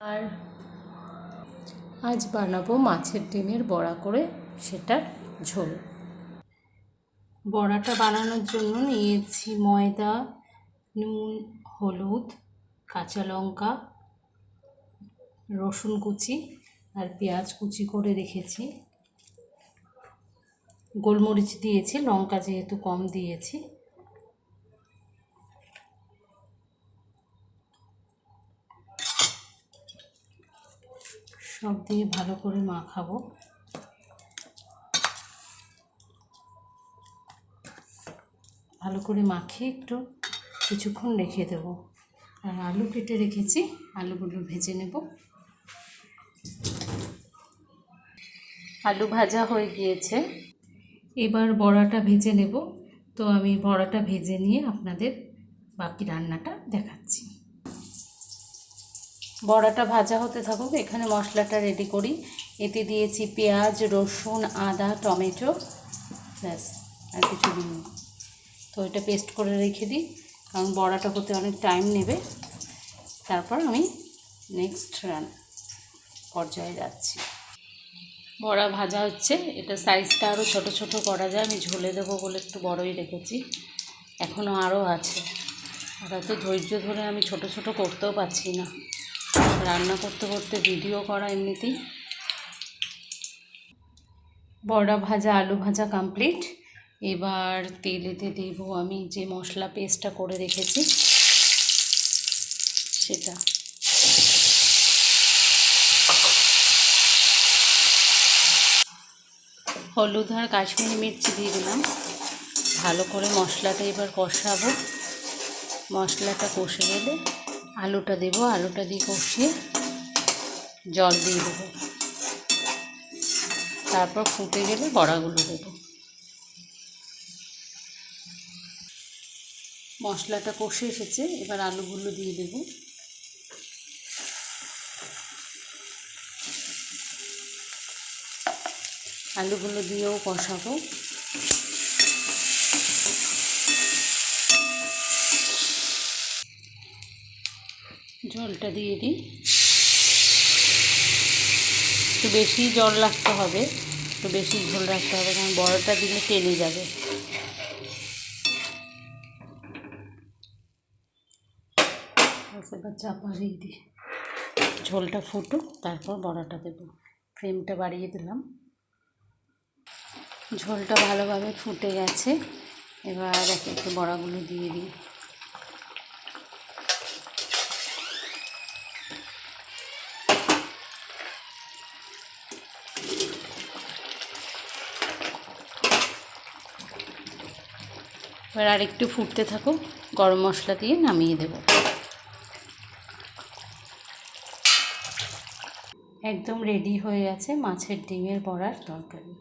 আর আজ বানাবো মাছের ডিমের বড়া করে সেটার ঝোল। বড়াটা বানানোর জন্য নিয়েছি ময়দা, নুন, হলুদ, কাঁচা লঙ্কা, রসুন কুচি আর পেঁয়াজ কুচি করে রেখেছি। গোলমরিচ দিয়েছি, লঙ্কা যেহেতু কম দিয়েছি। সব দিয়ে ভালো করে মাখাবো। ভালো করে মাখিয়ে একটু কিছুক্ষণ রেখে দেবো। আর আলু কেটে রেখেছি আলুগুলো ভেজে নেব। আলু ভাজা হয়ে গিয়েছে। এবার বড়াটা ভেজে নেব। তো আমি বড়াটা ভেজে নিয়ে আপনাদের বাকি রান্নাটা দেখাচ্ছি। বড়াটা ভাজা হতে থাকুক, এখানে মশলাটা রেডি করি। এতে দিয়েছি পেঁয়াজ, রসুন, আদা, টমেটো, ব্যাস, আর কিছু দিন তো এটা পেস্ট করে রেখে দিই, কারণ বড়াটা হতে অনেক টাইম নেবে। তারপর আমি নেক্সট রান পর্যায়ে যাচ্ছি। বড়া ভাজা হচ্ছে, এটা সাইজটা আরও ছোট ছোট করা যায়, আমি ঝোলে দেবো বলে একটু বড়ই রেখেছি। এখনও আরও আছে। আর এত ধৈর্য ধরে আমি ছোট ছোট করতেও পারছি না। রান্না করতে করতে ভিডিও করা এমনিতেই। বড়া ভাজা, আলু ভাজা কমপ্লিট এবার তেলেতে দেবো আমি যে মশলা পেস্টটা করে রেখেছি, সেটা। হলুদ আর কাশ্মীরি মির্চি দিয়ে দিলাম। ভালো করে মশলাটা এবার কষাবো। মশলাটা কষে গেলে আলুটা দেবো, আলুটা দিয়ে কষিয়ে জল দিয়ে দেবো। তারপর ফুটে গেলে বড়াগুলো দেবো। মশলাটা কষে এসেছে, এবার আলুগুলো দিয়ে দেবো। আলুগুলো দিয়েও কষাবো। জলটা দিয়ে দিই। একটু বেশি জল রাখতে হবে, একটু বেশি ঝোল রাখতে হবে, কারণ বড়টা দিলে টেনে যাবে। এবার চাপা দিই। ঝোলটা ফুটুক, তারপর বড়াটা দেবো। ফ্লেমটা বাড়িয়ে দিলাম। ঝোলটা ভালোভাবে ফুটে গেছে। এবার একে একে বড়াগুলো দিয়ে দিই। এবার আর একটু ফুটতে থাকুক, গরম মশলা দিয়ে নামিয়ে দেব। একদম রেডি হয়ে আছে মাছের ডিমের বড়ার তরকারি।